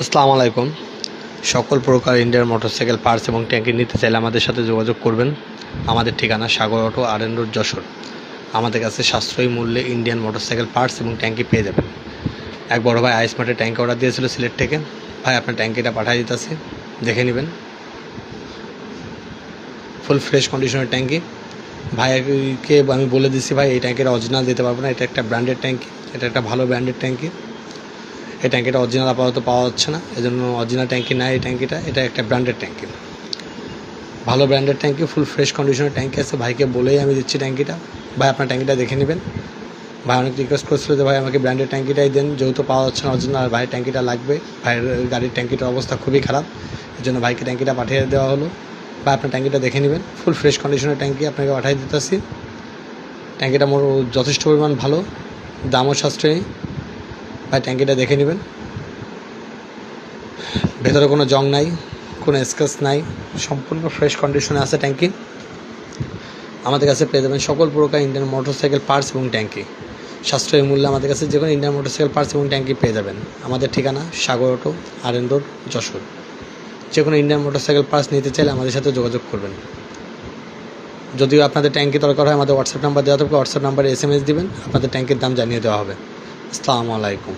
আসসালামু আলাইকুম। সকল প্রকার ইন্ডিয়ার মোটরসাইকেল পার্টস এবং ট্যাঙ্কি নিতে চাইলে আমাদের সাথে যোগাযোগ করবেন। আমাদের ঠিকানা Sagar auto R N road, Jessore. আমাদের কাছে সাশ্রয়ী মূল্যে ইন্ডিয়ান মোটরসাইকেল পার্টস এবং ট্যাঙ্কি পেয়ে যাবেন। এক বড় ভাই আইস মার্টে ট্যাঙ্কি অর্ডার দিয়েছিল সিলেট থেকে। ভাই, আপনার ট্যাঙ্কিটা পাঠিয়ে দিতেছে দেখে নেবেন। ফুল ফ্রেশ কন্ডিশনের ট্যাঙ্কি ভাইকে আমি বলে দিচ্ছি ভাই, এই ট্যাঙ্কিটা অরিজিনাল দিতে পারব না। এটা একটা ব্র্যান্ডেড ট্যাঙ্কি এটা একটা ভালো ব্র্যান্ডেড ট্যাঙ্কি এই ট্যাঙ্কিটা অরিজিনাল আপাতত পাওয়া যাচ্ছে না। এই জন্য অরিজিনাল ট্যাঙ্কি না এই ট্যাঙ্কিটা। এটা একটা ব্র্যান্ডেড ট্যাঙ্কি। ভালো ব্র্যান্ডেড ট্যাঙ্কি ফুল ফ্রেশ কন্ডিশনের ট্যাঙ্কি আছে। ভাইকে বলেই আমি দিচ্ছি ট্যাঙ্কিটা। ভাই, আপনার ট্যাঙ্কিটা দেখে নেবেন। ভাই অনেক রিকোয়েস্ট করছিল যে, ভাই, আমাকে ব্র্যান্ডেড ট্যাঙ্কিটাই দেন। যেহেতু পাওয়া যাচ্ছে না অরিজিনাল আর ভাই ট্যাঙ্কিটা লাগবে। ভাইয়ের গাড়ির ট্যাঙ্কিটার অবস্থা খুবই খারাপ। এর জন্য ভাইকে ট্যাঙ্কিটা পাঠিয়ে দেওয়া হলো। বা আপনার ট্যাঙ্কিটা দেখে নেবেন। ফুল ফ্রেশ কন্ডিশনের ট্যাঙ্কি আপনাকে পাঠিয়ে দিতেছি। ট্যাঙ্কিটা মোর যথেষ্ট পরিমাণ ভালো। দামও সাশ্রয়ী। ভাই ট্যাঙ্কিটা দেখে নেবেন। ভেতরে কোনো জং নাই, কোনো স্ক্র্যাচ নাই, সম্পূর্ণ ফ্রেশ কন্ডিশনে আছে ট্যাঙ্কি আমাদের কাছে পেয়ে যাবেন সকল প্রকার ইন্ডিয়ান মোটরসাইকেল পার্টস এবং ট্যাঙ্কি সাশ্রয়ী মূল্যে আমাদের কাছে যে কোনো ইন্ডিয়ান মোটরসাইকেল পার্টস এবং ট্যাঙ্কি পেয়ে যাবেন। আমাদের ঠিকানা Sagar auto R N road, Jessore. যে কোনো ইন্ডিয়ান মোটরসাইকেল পার্টস নিতে চাইলে আমাদের সাথে যোগাযোগ করবেন। যদিও আপনাদের ট্যাঙ্কি দরকার হয়, আমাদের হোয়াটসঅ্যাপ নাম্বার দেওয়া থাকবে। হোয়াটসঅ্যাপ নাম্বারে এস এম এস দিবেন, আপনাদের ট্যাঙ্কির দাম জানিয়ে দেওয়া হবে। আসসালামু আলাইকুম।